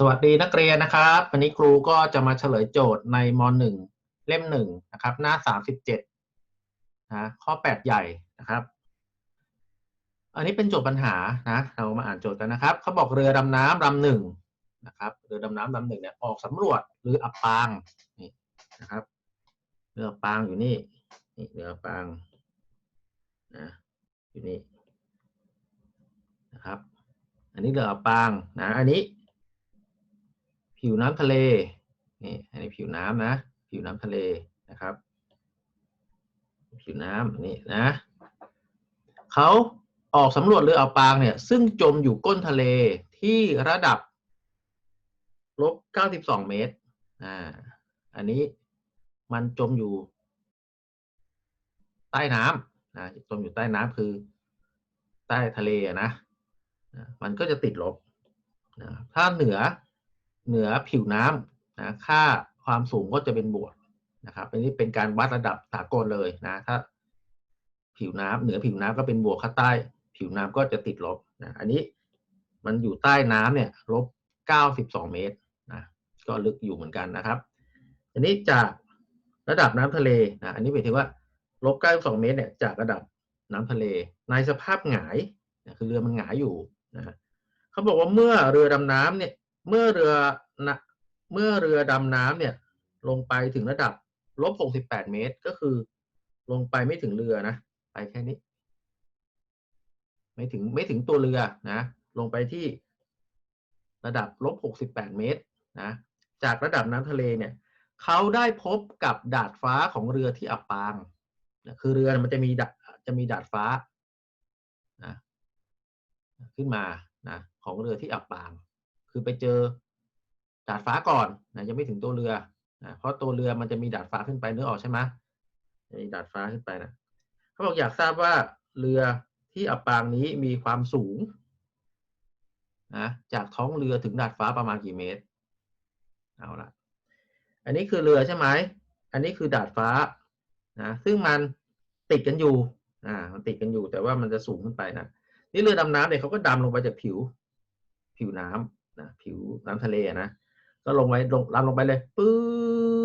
สวัสดีนักเรียนนะครับ วันนี้ครูก็จะมาเฉลยโจทย์ในม .1 เล่มหนึ่งนะครับ หน้า 37นะข้อ 8 ใหญ่นะครับ อันนี้เป็นโจทย์ปัญหานะเรามาอ่านโจทย์กันนะครับเขาบอกเรือดำน้ำลำหนึ่งนะครับเรือดำน้ำลำหนึ่งเนี่ยออกสำรวจหรืออับปางนี่นะครับเรืออับปางอยู่นี่นี่เรืออับปางนะอยู่นี่นะครับ อันนี้เรืออับปางนะอันนี้ ผิวน้ำทะเลนี่อันนี้ผิวน้ำนะ ผิวน้ำทะเลนะครับ ผิวน้ำนี่นะเขาออกสำรวจเรืออับปางเนี่ย ซึ่งจมอยู่ก้นทะเลที่ระดับลบ92 เมตรอ่าอันนี้มันจมอยู่ ใต้น้ำนะจมอยู่ใต้น้ำคือ ใต้ทะเลอะนะ มันก็จะติดลบนะถ้าเหนือ เหนือผิวน้ำนะค่าความสูงก็จะเป็นบวกนะครับอันนี้เป็นการวัดระดับสากลเลยนะถ้า ผิวน้ำเหนือผิวน้ำก็เป็นบวกข้าใต้ ผิวน้ำก็จะติดลบนะอันนี้มันอยู่ใต้น้ำเนี่ยลบ92เมตรนะก็ลึกอยู่เหมือนกันนะครับ อันนี้จากระดับน้ำทะเลนะอันนี้หมายถึงว่าลบ92เมตรเนี่ยจากระดับน้ำทะเล ในสภาพหงายนะคือเรือมันหงายอยู่นะเขาบอกว่าเมื่อเรือดำน้ำเนี่ย เมื่อเรือนะเมื่อเรือดำน้ำเนี่ย ลงไปถึงระดับลบ68เมตรก็คือ ลงไปไม่ถึงเรือนะ ไปแค่นี้ ไม่ถึงไม่ถึงตัวเรือนะ ลงไปที่ระดับลบ68เมตรนะจากระดับน้ำทะเลเนี่ยเขาได้พบกับดาดฟ้าของเรือที่อับปางนะคือเรือมันจะมีดจะมีดาดฟ้านะขึ้นมานะของเรือที่อับปาง คือไปเจอดาดฟ้าก่อนนะยังไม่ถึงตัวเรือนะเพราะตัวเรือมันจะมีดาดฟ้าขึ้นไปนึกออกใช่ไหมมีดาดฟ้าขึ้นไปนะเขาบอกอยากทราบว่าเรือที่อับปางนี้มีความสูงนะจากท้องเรือถึงดาดฟ้าประมาณกี่เมตรเอาละอันนี้คือเรือใช่ไหมอันนี้คือดาดฟ้านะซึ่งมันติดกันอยู่อ่ามันติดกันอยู่แต่ว่ามันจะสูงขึ้นไปนะนี่เรือดำน้ำเนี่ยเขาก็ดำลงไปจากผิว ผิวน้ำ นะผิวน้ำทะเลนะ ก็ลงไว้ลงลำลงไปเลยปื๊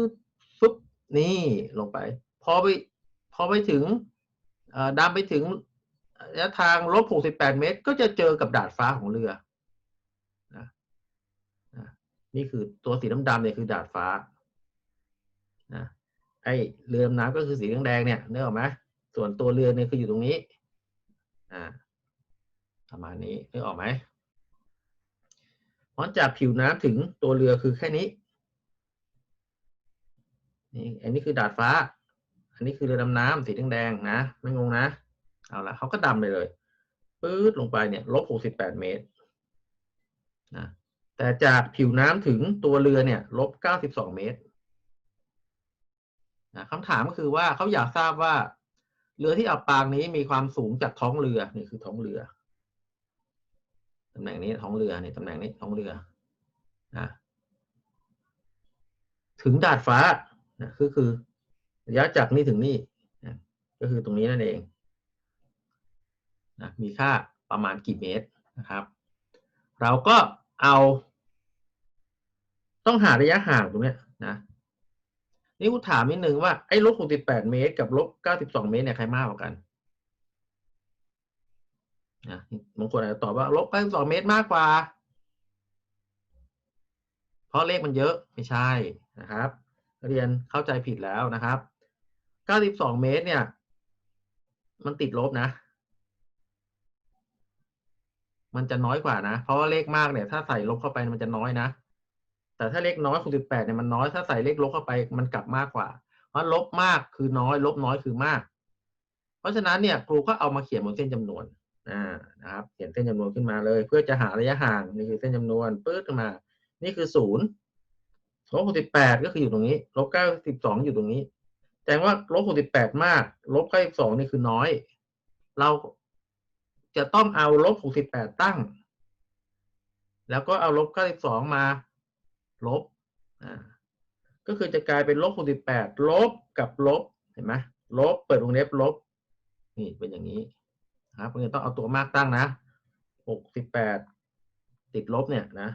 ดฟึบนี่ลงไป พอไปพอไปถึงดำไปถึงระยะทางลบ68เมตร ก็จะเจอกับดาดฟ้าของเรือนะนะนี่คือตัวสีดำๆเนี่ยคือดาดฟ้านะไอเรือดำน้ำก็คือสีแดงๆเนี่ยนึกออกไหมส่วนตัวเรือเนี่ยคืออยู่ตรงนี้ อ่าประมาณนี้นึกออกไหม เพราะจากผิวน้ำถึงตัวเรือคือแค่นี้ นี่ อันนี้คือดาดฟ้า อันนี้คือเรือดำน้ำสีแดงๆนะ ไม่งงนะ เอาละเขาก็ดำไปเลยปื๊ดลงไปเนี่ยลบหกสิบแปดเมตรนะแต่จากผิวน้ำถึงตัวเรือเนี่ยลบเก้าสิบสองเมตรนะคำถามก็คือว่าเขาอยากทราบว่า เรือที่อับปางนี้มีความสูงจากท้องเรือนี่คือท้องเรือ ตำแหน่งนี้ท้องเรือนี่ตำแหน่งนี้ท้องเรือนะถึงดาดฟ้านะคือคือระยะจากนี้ถึงนี่นะก็คือตรงนี้นั่นเองนะมีค่าประมาณกี่เมตรนะครับ เราก็เอา ต้องหาระยะห่างตรงนี้นะนี่กูถามนิดนึงว่าไอ้ลบหกสิบแปดเมตร กับลบเก้าสิบสองเมตรเนี่ยใครมากกว่ากัน นะบางคนอาจจะตอบว่าลบ92เมตรมากกว่า เพราะเลขมันเยอะไม่ใช่นะครับเรียนเข้าใจผิดแล้วนะครับ 92 เมตรเนี่ย มันติดลบนะ มันจะน้อยกว่านะ เพราะว่าเลขมากเนี่ย ถ้าใส่ลบเข้าไปมันจะน้อยนะ แต่ถ้าเลขน้อย68เนี่ยมันน้อย ถ้าใส่เลขลบเข้าไปมันกลับมากกว่า เพราะลบมากคือน้อย ลบน้อยคือมาก เพราะฉะนั้นเนี่ยครูก็เอามาเขียนบนเส้นจำนวน นะครับเขียนเส้นจำนวนขึ้นมาเลย เพื่อจะหาระยะห่างนี่คือเส้นจำนวนปื๊ดขึ้นมา นี่คือศูนย์ลบหกสิบแปดก็คืออยู่ตรงนี้ลบเก้าสิบสองอยู่ตรงนี้แสดงว่าลบหกสิบแปดมากลบเก้าสิบสองนี่คือน้อย เราจะต้องเอาลบหกสิบแปดตั้ง แล้วก็เอาลบเก้าสิบสองมา ลบอ่าก็คือจะกลายเป็นลบหกสิบแปดลบกับลบเห็นไหมลบเปิดวงเล็บลบ นี่เป็นอย่างนี้ ครับเพราะต้องเอาตัวมากตั้งนะหกสิบแปดติดลบเนี่ยนะ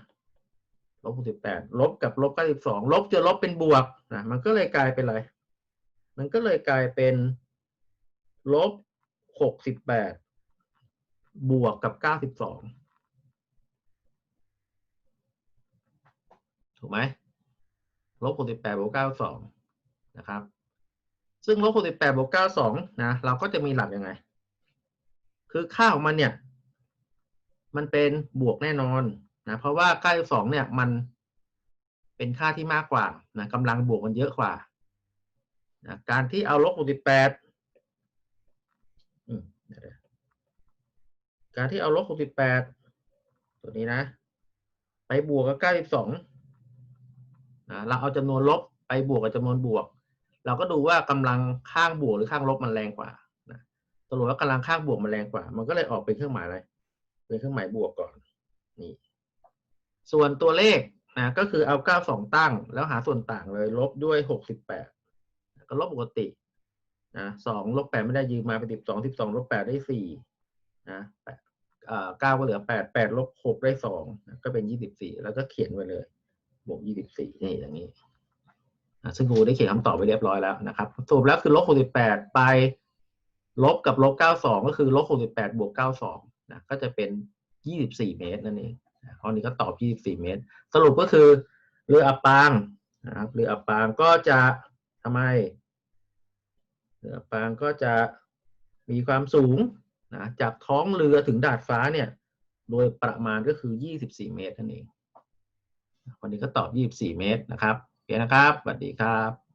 ลบหกสิบแปดลบกับลบเก้าสิบสองลบจะลบเป็นบวกนะมันก็เลยกลายเป็นอะไร มันก็เลยกลายเป็นลบหกสิบแปดบวกกับเก้าสิบสองถูกไหมลบหกสิบแปดบวกเก้าสองนะครับ ซึ่งลบหกสิบแปดบวกเก้าสองนะ เราก็จะมีหลักยังไง คือค่าของมันเนี่ย มันเป็นบวกแน่นอนนะเพราะว่าใกล้สองเนี่ยมันเป็นค่าที่มากกว่านะกำลังบวกมันเยอะกว่านะการที่เอาลบหกสิบแปดการที่เอาลบหกสิบแปดตัวนี้นะ ไปบวกกับเก้าสิบสองนะเราเอาจำนวนลบไปบวกกับจำนวนบวก เราก็ดูว่ากำลังข้างบวกหรือข้างลบมันแรงกว่า นะสรุปว่ากำลังข้างบวกมันแรงกว่า มันก็เลยออกเป็นเครื่องหมายอะไร เป็นเครื่องหมายบวกก่อน นี่ ส่วนตัวเลขนะก็คือเอา92ตั้ง แล้วหาส่วนต่างเลย ลบด้วย68ก็ลบปกตินะ2ลบ8ไม่ได้ยืมมาเป็น12 12ลบ8ได้4นะ8อ่าก็เหลือ8 8ลบ6ได้2นะก็เป็น24แล้วก็เขียนไว้เลย บวก24นี่อย่างนี้นะซึ่งครูได้เขียนคำตอบไปเรียบร้อยแล้วนะครับสรุปแล้วคือลบ68ไป ลบกับลบ92ก็คือลบ68บวก92นะก็จะเป็น24เมตรนั่นเองข้อนี้ก็ตอบ24เมตร สรุปก็คือเรืออับปางนะครับเรืออับปางก็จะทำไมเรืออับปางก็จะมีความสูงนะจากท้องเรือถึงดาดฟ้าเนี่ย โดยประมาณก็คือ 24 เมตรนั่นเองวันนี้ก็ตอบ 24 เมตรนะครับโอเคนะครับ สวัสดีครับ